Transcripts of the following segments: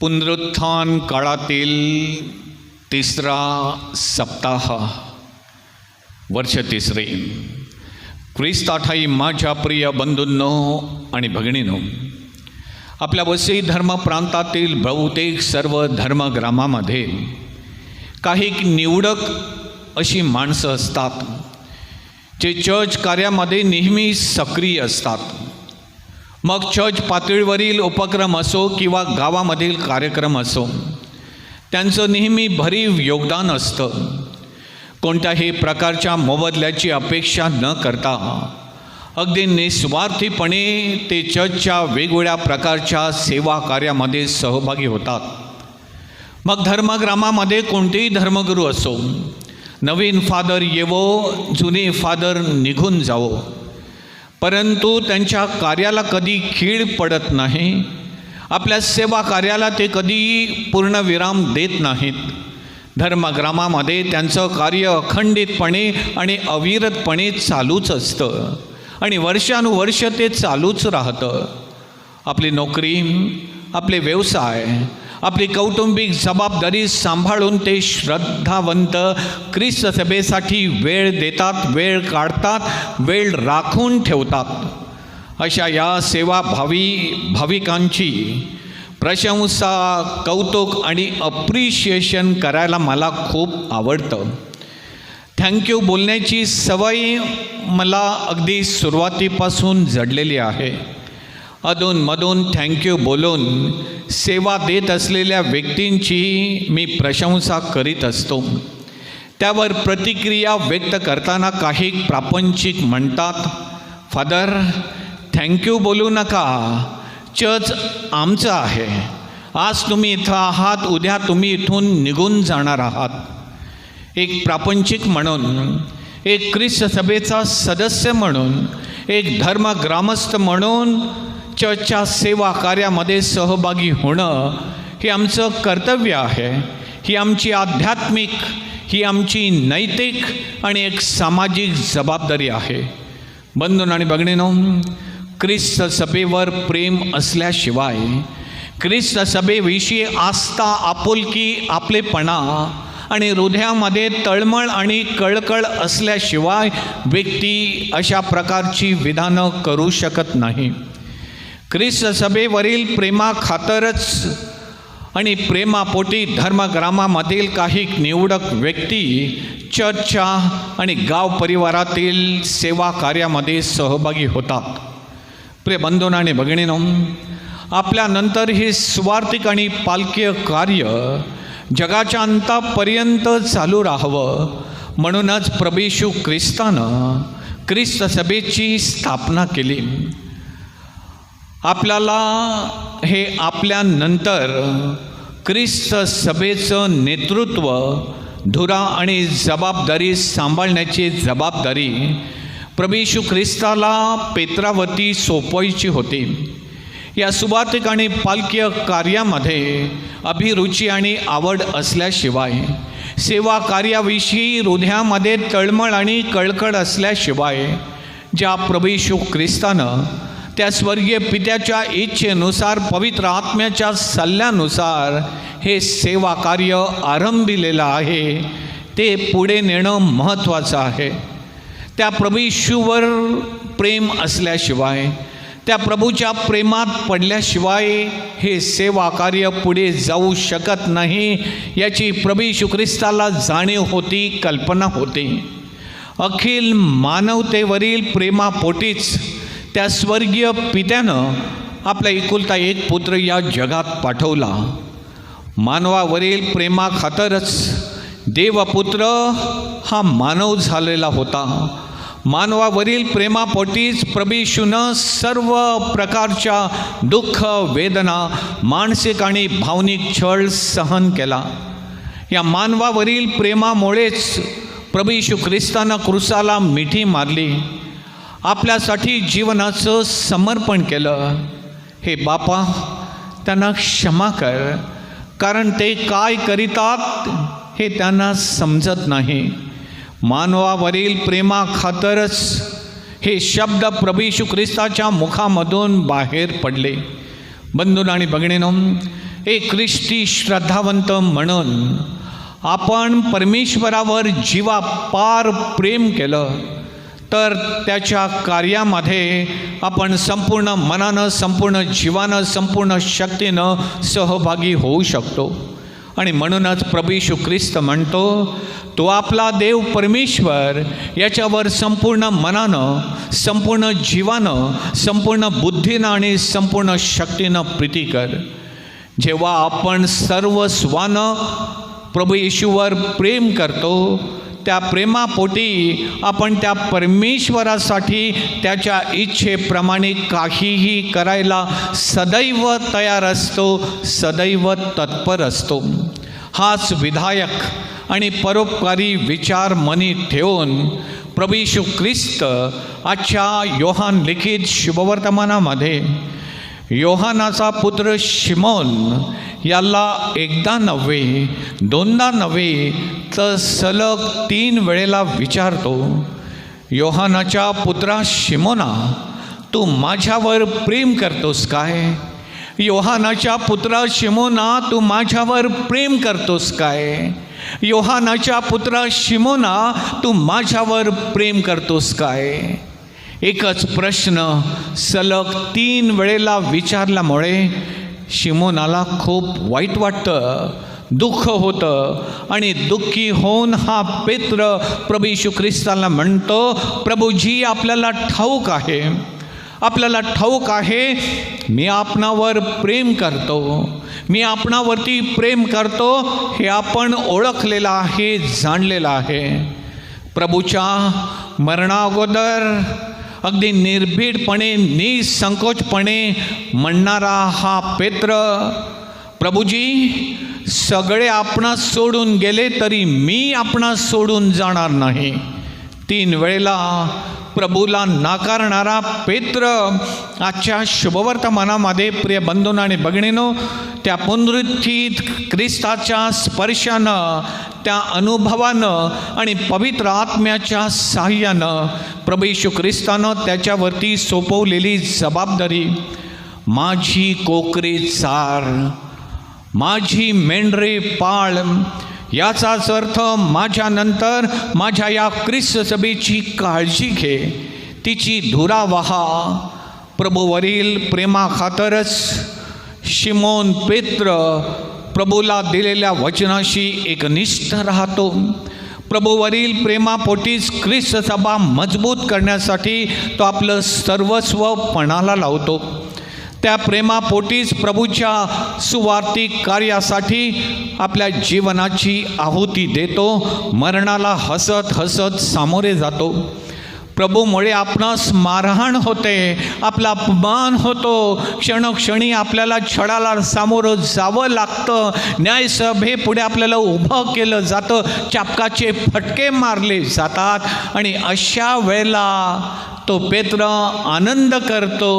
पुनरुत्थान काळातील तिसरा सप्ताह वर्ष तिसरे. ख्रिस्ताठाई माझ्या प्रिय बंधूंनो आणि भगिनीनो आपल्या वसई धर्म प्रांतातील बहुतेक सर्व धर्मग्रामामध्ये काही निवडक अशी माणसं असतात जे चर्च कार्यामध्ये नेहमी सक्रिय असतात. मग चर्च पातळीवरील उपक्रम असो किंवा गावामधील कार्यक्रम असो त्यांचं नेहमी भरीव योगदान असतं. कोणत्याही प्रकारच्या मोबदल्याची अपेक्षा न करता अगदी निस्वार्थीपणे ते चर्चच्या वेगवेगळ्या प्रकारच्या सेवा कार्यामध्ये सहभागी होतात. मग धर्मग्रामामध्ये कोणतेही धर्मगुरू असो नवीन फादर येवो जुने फादर निघून जावो परंतु त्यांच्या कार्याला कधी खीळ पडत नाही. आपल्या सेवा कार्याला ते कधी पूर्ण विराम देत नाहीत. धर्मग्रामामध्ये त्यांचं कार्य अखंडितपणे आणि अविरतपणे चालूच असतं. आणि वर्षानुवर्ष ते चालूच राहतं. आपली नोकरी आपले व्यवसाय आपली कौटुंबिक जबाबदारी सांभाळून ते श्रद्धावंत ख्रिस्त सभेसाठी वेळ देतात वेळ काढतात वेळ राखून ठेवतात. अशा या सेवा भावी भाविकांची प्रशंसा कौतुक आणि अप्रिशिएशन करायला मला खूप आवडतं. थँक्यू बोलण्याची सवय मला अगदी सुरुवातीपासून जडलेली आहे. अधूनमधून थँक्यू बोलून सेवा देत असलेल्या व्यक्तींची मी प्रशंसा करीत असतो. त्यावर प्रतिक्रिया व्यक्त करताना काही प्रापंचिक म्हणतात फादर थँक्यू बोलू नका. चर्च आमचं आहे. आज तुम्ही इथं आहात उद्या तुम्ही इथून निघून जाणार आहात. एक प्रापंचिक म्हणून एक ख्रिस्त सभेचा सदस्य म्हणून एक धर्म ग्रामस्थ म्हणून चर्चच्या सेवा कार्यामध्ये सहभागी होणं हे आमचं कर्तव्य आहे. ही आमची आध्यात्मिक ही आमची नैतिक आणि एक सामाजिक जबाबदारी आहे. बंधून आणि बघणेनो ख्रिस्त सभेवर प्रेम असल्याशिवाय ख्रिस्त सभेविषयी आस्था आपुलकी आपलेपणा आणि हृदयामध्ये तळमळ आणि कळकळ असल्याशिवाय व्यक्ती अशा प्रकारची विधानं करू शकत नाही. ख्रिस्त सभेवरील प्रेमाखातरच आणि प्रेमापोटी धर्मग्रामामधील काही निवडक व्यक्ती चर्चच्या आणि गाव परिवारातील सेवा कार्यामध्ये सहभागी होतात. प्रे बंधून आणि भगिनीनो आपल्यानंतर हे स्वार्थिक आणि पालकीय कार्य जगाच्या अंतापर्यंत चालू राहावं म्हणूनच प्रभेशू ख्रिस्तानं ख्रिस्त सभेची स्थापना केली. आपल्याला हे आपल्यानंतर ख्रिस्त सभेचं नेतृत्व धुरा आणि जबाबदारी सांभाळण्याची जबाबदारी प्रभेशू ख्रिस्ताला पेत्रावती सोपवायची होती. या सुवार्थिक आणि पालकीय कार्यामध्ये अभिरुची आणि आवड असल्याशिवाय सेवा कार्याविषयी हृदयामध्ये तळमळ आणि कळकळ असल्याशिवाय ज्या प्रभेशू ख्रिस्तानं त्या स्वर्गीय पित्याच्या इच्छेनुसार पवित्र आत्म्याच्या सल्ल्यानुसार हे सेवा कार्य आरंभिलेलं आहे. ते पुढे नेणं महत्त्वाचं आहे. त्या प्रभूशूवर प्रेम असल्याशिवाय त्या प्रभूच्या प्रेमात पडल्याशिवाय हे सेवा कार्य पुढे जाऊ शकत नाही याची प्रभू ख्रिस्ताला जाणीव होती कल्पना होती. अखिल मानवतेवरील प्रेमापोटीच त्या स्वर्गीय पित्यानं आपला एकुलता एक पुत्र या जगात पाठवला. मानवावरील प्रेमाखातरच देवपुत्र हा मानव झालेला होता. मानवावरील प्रेमापोटीच प्रभीशूनं सर्व प्रकारच्या दुःख वेदना मानसिक आणि भावनिक छळ सहन केला. या मानवावरील प्रेमामुळेच प्रभीशू ख्रिस्तानं क्रुसाला मिठी मारली. आपल्यासाठी जीवनाचं समर्पण केलं. हे बापा त्यांना क्षमा कर. कारण ते काय करीतात हे त्यांना समजत नाही. मानवावरील प्रेमाखातरच हे शब्द प्रभू ख्रिस्ताच्या मुखामधून बाहेर पडले. बंधून आणि भगिनीनो हे ख्रिस्ती श्रद्धावंत म्हणून आपण परमेश्वरावर जीवा पार प्रेम केलं. तर त्याच्या कार्यामध्ये आपण संपूर्ण मनानं संपूर्ण जीवानं संपूर्ण शक्तीनं सहभागी होऊ शकतो. आणि म्हणूनच प्रभू येशू ख्रिस्त म्हणतो तो आपला देव परमेश्वर याच्यावर संपूर्ण मनानं संपूर्ण जीवानं संपूर्ण बुद्धीनं आणि संपूर्ण शक्तीनं प्रीती कर. जेव्हा आपण सर्वस्वानं प्रभू येशूवर प्रेम करतो त्या प्रेमापोटी आपण त्या परमेश्वरासाठी त्याच्या इच्छेप्रमाणे काहीही करायला सदैव तयार असतो सदैव तत्पर असतो. हाच विधायक आणि परोपकारी विचार मनी ठेवून प्रभू ख्रिस्त आजच्या योहान लिखित शुभवर्तमानामध्ये योहानाचा पुत्र शिमोन याला एकदा नव्हे दोनदा नव्हे तर सलग तीन वेळेला विचारतो योहानाच्या पुत्रा शिमोना तू माझ्यावर प्रेम करतोस काय? योहानाच्या पुत्रा शिमोना तू माझ्यावर प्रेम करतोस काय? योहानाच्या पुत्रा शिमोना तू माझ्यावर प्रेम करतोस काय? एकच प्रश्न सलग तीन वेळेला विचारल्यामुळे शिमोनाला खूप वाईट वाटतं दुःख होतं आणि दुःखी होऊन हा पेत्र प्रभू यशू ख्रिस्ताला म्हणतो प्रभूजी आपल्याला ठाऊक आहे. आपल्याला ठाऊक आहे मी आपणावर प्रेम करतो. मी आपणावरती प्रेम करतो हे आपण ओळखलेलं आहे जाणलेलं आहे. प्रभूच्या मरणाअगोदर अगदी निर्भीडपणे निसंकोचपणे म्हणणारा हा पेत्र प्रभूजी सगळे आपणास सोडून गेले तरी मी आपणास सोडून जाणार नाही. तीन वेळेला प्रभूला नाकारणारा पेत्र आजच्या शुभवर्तमानामध्ये प्रिय बंधून आणि बघणीनो त्या पुनरुत्थित ख्रिस्ताच्या स्पर्शानं त्या अनुभवानं आणि पवित्र आत्म्याच्या साह्यानं प्रभू येशू ख्रिस्तानं त्याच्यावरती सोपवलेली जबाबदारी माझी कोकरे चार माझी मेंढरे पाळ याचाच अर्थ माझ्यानंतर माझ्या या ख्रिस्त सभेची काळजी घे. तिची धुरा वहा. प्रभूवरील प्रेमाखातरच शिमोन पेत्र प्रभूला दिलेल्या वचनाशी एकनिष्ठ राहतो. प्रभूवरील प्रेमापोटीच ख्रिस्त सभा मजबूत करण्यासाठी तो आपलं सर्वस्व पणाला लावतो. त्या प्रेमापोटीच प्रभूच्या सुवार्थिक कार्यासाठी आपल्या जीवनाची आहुती देतो. मरणाला हसत हसत सामोरे जातो. प्रभूमुळे आपणास मारहाण होते आपला अपमान होतो. क्षणक्षणी आपल्याला छळाला सामोरं जावं लागतं. न्यायसभेपुढे आपल्याला उभं केलं जातं. चापकाचे फटके मारले जातात. आणि अशा वेळेला तो पेत्र आनंद करतो.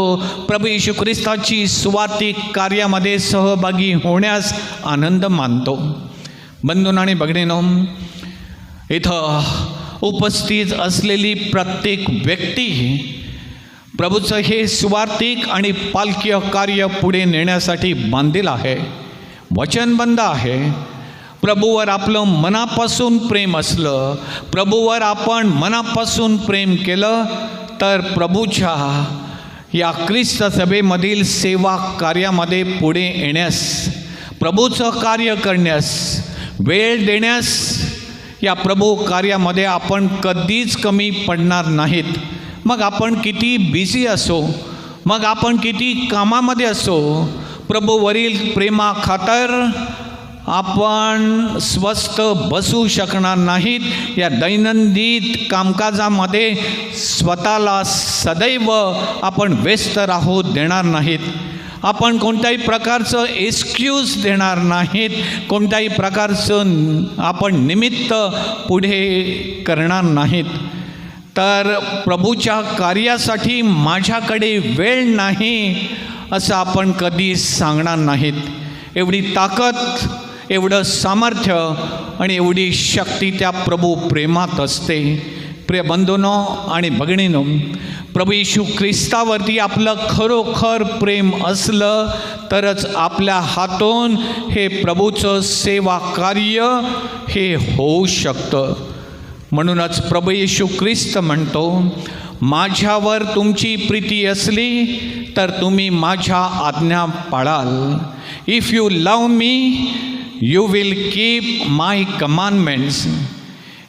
प्रभू येशू ख्रिस्ताची स्वार्थिक कार्यामध्ये सहभागी होण्यास आनंद मानतो. बंधून आणि बघणेनो इथं उपस्थित असलेली प्रत्येक व्यक्ती प्रभूचं हे स्वार्थिक आणि पालकीय कार्य पुढे नेण्यासाठी बांधील आहे. वचनबंद आहे. प्रभूवर आपलं मनापासून प्रेम असलं प्रभूवर आपण मनापासून प्रेम केलं तर प्रभूच्या या ख्रिस्त सभेमधील सेवा कार्यामध्ये पुढे येण्यास प्रभूचं कार्य करण्यास वेळ देण्यास या प्रभू कार्यामध्ये आपण कधीच कमी पडणार नाहीत. मग आपण किती बिझी असो मग आपण किती कामामध्ये असो प्रभूवरील प्रेमाखातर आपण स्वस्थ बसू शकणार नाहीत. या दैनंदिन कामकाजामध्ये स्वतःला सदैव आपण व्यस्त राहू देणार नाहीत. आपण कोणत्याही प्रकारचं एक्सक्यूज देणार नाहीत. कोणत्याही प्रकारचं आपण निमित्त पुढे करणार नाहीत. तर प्रभूच्या कार्यासाठी माझ्याकडे वेळ नाही असं आपण कधी सांगणार नाहीत. एवढी ताकद एवढं सामर्थ्य आणि एवढी शक्ती त्या प्रभू प्रेमात असते. प्रिय बंधूनो आणि भगिनीनो प्रभू येशू ख्रिस्तावरती आपलं खरोखर प्रेम असलं तरच आपल्या हातून हे प्रभूचं सेवा कार्य हे होऊ शकतं. म्हणूनच प्रभू येशू ख्रिस्त म्हणतो माझ्यावर तुमची प्रीती असली तर तुम्ही माझ्या आज्ञा पाळाल. If you love me You will keep my commandments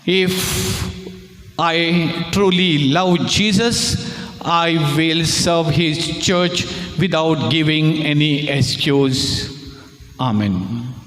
if I truly love Jesus. I will serve his church without giving any excuse. Amen.